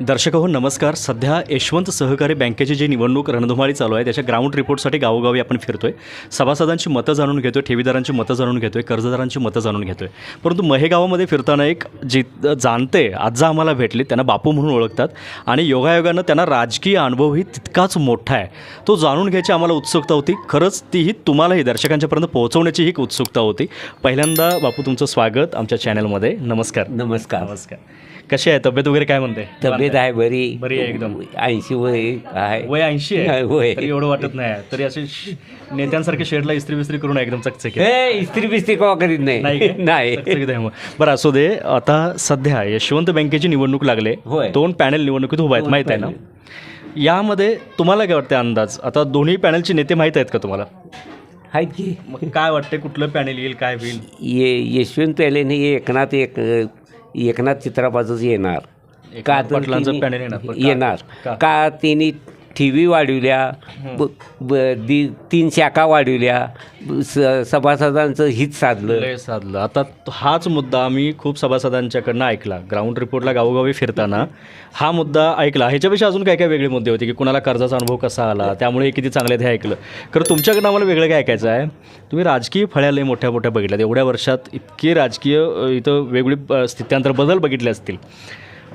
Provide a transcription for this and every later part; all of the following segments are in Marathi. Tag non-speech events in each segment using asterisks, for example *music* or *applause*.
दर्शक हो नमस्कार. सध्या यशवंत सहकारी बँकेची जी निवडणूक रणधुमाळी चालू आहे त्याच्या ग्राउंड रिपोर्टसाठी गावोगावी आपण फिरतोय. सभासदांची मतं जाणून घेतोय ठेवीदारांची मतं जाणून घेतोय कर्जदारांची मतं जाणून घेतोय. परंतु महेगावामध्ये फिरताना एक जी जाणते आजा आम्हाला भेटले त्यांना बापू म्हणून ओळखतात आणि योगायोगानं त्यांना राजकीय अनुभवही तितकाच मोठा आहे. तो जाणून घ्यायची आम्हाला उत्सुकता होती. खरंच तीही तुम्हालाही दर्शकांच्यापर्यंत पोहोचवण्याची ही एक उत्सुकता होती. पहिल्यांदा बापू तुमचं स्वागत आमच्या चॅनलमध्ये नमस्कार. नमस्कार. नमस्कार. कशी आहे? तब्येत वगैरे काय म्हणते? तब्येत आहे बरी. बरी आहे एकदम. ऐंशी वय आहे. वय ऐंशी आहे? *laughs* होय. तरी एवढं वाटत नाही. तरी असे नेत्यांसारखे शेडला इस्त्री बिस्त्री करून एकदम चकचक. हे इस्त्री बिस्त्री कवा करीत नाही. नाही. *laughs* बरं असू दे. आता सध्या यशवंत बँकेची निवडणूक लागले. दोन पॅनल निवडणुकीत उभा आहेत माहीत आहे ना? यामध्ये तुम्हाला काय वाटतं अंदाज? आता दोन्ही पॅनलचे नेते माहीत आहेत का तुम्हाला? आहेत की. मग काय वाटते कुठलं पॅनल येईल काय होईल? ये यशवंत पेलेन हे एकनाथ एक एकनाथ चित्रापासूच येणार. पाटलांचं तिने- पॅनल येणार. पण का? येणार? का? का त्यांनी टी व्ही वाढवल्या ब- ब- दि- तीन शाखा वाढवल्या ब- स- सभासदांचं हित साधलं. लय साधलं. आता तो- हाच मुद्दा आम्ही खूप सभासदांच्याकडनं ऐकला. ग्राउंड रिपोर्टला गावोगावी फिरताना हा मुद्दा ऐकला. ह्याच्यापेक्षा अजून काय काय वेगळे मुद्दे होते की कुणाला कर्जाचा अनुभव कसा आला? त्यामुळे हे किती चांगले ते ऐकलं. खरं तुमच्याकडनं आम्हाला वेगळं काय ऐकायचं आहे? तुम्ही राजकीय फळ्या लय मोठ्या मोठ्या बघितल्यात. एवढ्या वर्षात इतके राजकीय अ, इथं वेगवेगळी अ, स्थित्यांतर बदल बघितले असतील.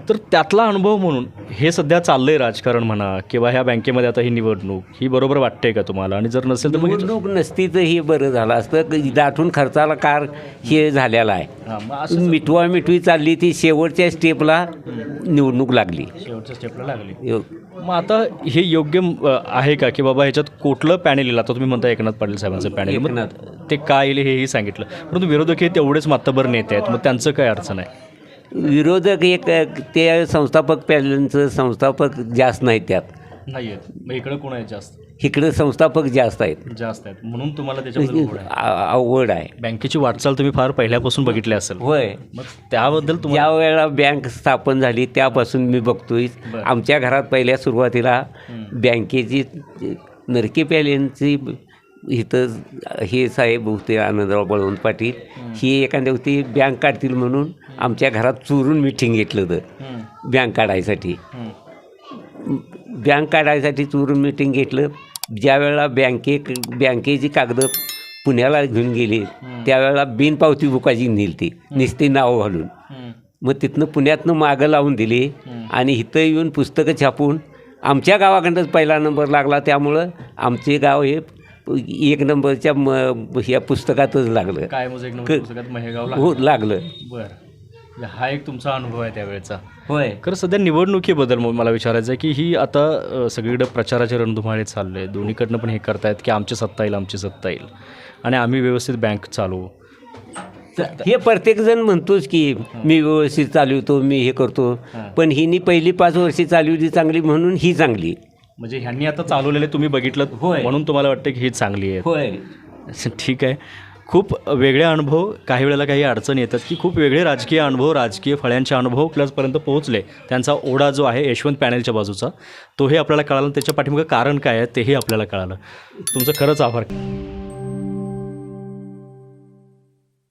तर त्यातला अनुभव म्हणून हे सध्या चाललंय राजकारण म्हणा किंवा ह्या बँकेमध्ये आता ही निवडणूक ही बरोबर वाटते का तुम्हाला? आणि जर नसेल तर मग निवडणूक नसती तर हे बरं झालं असतं दाटून खर्चाला कार हे झालेला आहे. हां, मग असं मिठवा मिठवी चालली ती शेवटच्या स्टेपला निवडणूक लागली. शेवटच्या स्टेपला लागली. यो- मग आता हे योग्य अ, आहे का? की बाबा ह्याच्यात कुठलं पॅनेल येईल? आता तुम्ही म्हणता एकनाथ पाटील साहेबांचं पॅनेल. मग एकनाथ. ते काय येईल हेही सांगितलं. परंतु विरोधक हे तेवढेच मातबर नेते आहेत. मग त्यांचं काय अडचण आहे? विरोधक एक ते संस्थापक पॅनलचं संस्थापक जास्त नाहीत त्यात. नाही आहेत मग इकडं कोण आहे जास्त? इकडं संस्थापक जास्त आहेत. जास्त आहेत. म्हणून तुम्हाला त्याच्याबद्दल ओढ आहे. आ- अवघड आहे. बँकेची वाटचाल तुम्ही फार पहिल्यापासून बघितली असेल. होय. मग त्याबद्दल तुम्हाला ज्या वेळेला बँक स्थापन झाली त्यापासून मी बघतोय. बरं. आमच्या घरात पहिल्या सुरुवातीला बँकेची नरके पॅलेंची इथं हे साहेब होते आनंदराव बळवंत पाटील. ही एखाद्या होती बँक काढतील म्हणून आमच्या घरात चोरून मिटिंग घेतलं होतं. बँक काढायसाठी. बँक काढायसाठी चोरून मिटिंग घेतलं. ज्या वेळेला बँके बँकेची कागदं पुण्याला घेऊन गेली त्यावेळेला बिनपावती बुकाची नेली ती. नुसती नाव घालून. मग तिथनं पुण्यातनं मागं लावून दिली आणि इथं येऊन पुस्तकं छापून आमच्या गावाकडनंच पहिला नंबर लागला. त्यामुळं आमचे गाव हे एक नंबरच्या म ह्या पुस्तकातच लागलं. काय महेगावला हो लागलं. बरं. हा एक तुमचा अनुभव आहे त्यावेळेचा. होय. खरं सध्या निवडणुकीबद्दल मग मला विचारायचं आहे की ही आता अ, सगळीकडे प्रचाराचे रणधुमाळे चालले दोन्हीकडनं पण हे करतायत की आमची सत्ता येईल आमची सत्ता येईल. आणि आम्ही व्यवस्थित बँक चालवू हे प्रत्येकजण म्हणतोच की मी व्यवस्थित चालवतो मी हे करतो. पण हिनी पहिली पाच वर्षी चालवली चांगली म्हणून ही चांगली. म्हणजे ह्यांनी आता चालवलेले तुम्ही बघितलं होय. म्हणून तुम्हाला वाटतं की ही चांगली आहे होय. ठीक आहे. खूप वेगळे अनुभव काही वेळेला काही अडचणी येतात की खूप वेगळे राजकीय अनुभव राजकीय फळ्यांचे अनुभव प्लसपर्यंत पोहोचले त्यांचा ओढा जो आहे यशवंत पॅनेलच्या बाजूचा तोही आपल्याला कळाला त्याच्या पाठीमागं कारण काय आहे तेही आपल्याला कळालं. तुमचं खरंच आभार.